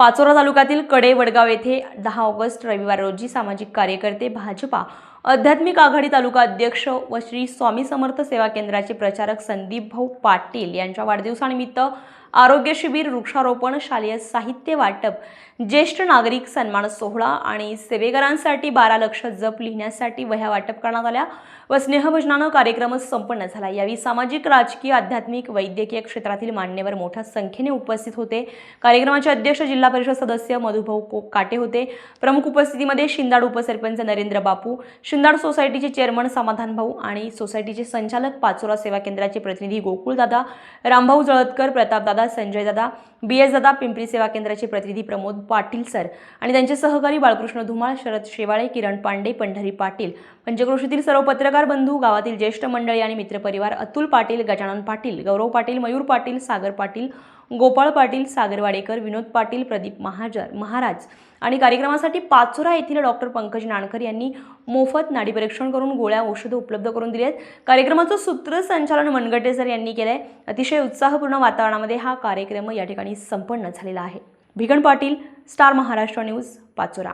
पाचोरा तालुक्यातील कडे वडगाव येथे दहा ऑगस्ट रविवार रोजी सामाजिक कार्यकर्ते भाजपा आध्यात्मिक आघाडी तालुका अध्यक्ष व श्री स्वामी समर्थ सेवा केंद्राचे प्रचारक संदीप भाऊ पाटील यांच्या वाढदिवसानिमित्त आरोग्य शिबिर वृक्षारोपण शालेय साहित्य वाटप ज्येष्ठ नागरिक सन्मान सोहळा आणि सेवेकरांसाठी बारा लक्ष जप लिहिण्यासाठी वह्या वाटप करण्यात आल्या व स्नेहभजनानं कार्यक्रम संपन्न झाला. यावेळी सामाजिक राजकीय आध्यात्मिक वैद्यकीय क्षेत्रातील मान्यवर मोठ्या संख्येने उपस्थित होते. कार्यक्रमाचे अध्यक्ष जिल्हा परिषद सदस्य मधुभाऊ काटे होते. प्रमुख उपस्थितीमध्ये शिंदाड उपसरपंच नरेंद्र बापू शिंदाड सोसायटीचे चेअरमन समाधान भाऊ आणि सोसायटीचे संचालक पाचोरा सेवा केंद्राचे प्रतिनिधी गोकुळदादा रामभाऊ जळतकर प्रतापदादा संजय दादा बी एस दादा पिंपरी सेवा केंद्राचे प्रतिनिधी प्रमोद पाटील सर आणि त्यांचे सहकारी बाळकृष्ण धुमाळ शरद शेवाळे किरण पांडे पंढरी पाटील. पंचक्रोशीतील सर्व पत्रकार बंधू गावातील ज्येष्ठ मंडळी आणि मित्रपरिवार अतुल पाटील गजानन पाटील गौरव पाटील मयूर पाटील सागर पाटील गोपाळ पाटील सागरवाडेकर विनोद पाटील प्रदीप महाजर महाराज आणि कार्यक्रमासाठी पाचोरा येथील डॉक्टर पंकज नाणकर यांनी मोफत नाडी परीक्षण करून गोळ्या औषधं उपलब्ध करून दिली आहेत. कार्यक्रमाचं सूत्रसंचालन मनगटे सर यांनी केलं आहे अतिशय उत्साहपूर्ण वातावरणामध्ये हा कार्यक्रम या ठिकाणी संपन्न झालेला आहे. भिगण पाटील स्टार महाराष्ट्र न्यूज पाचोरा.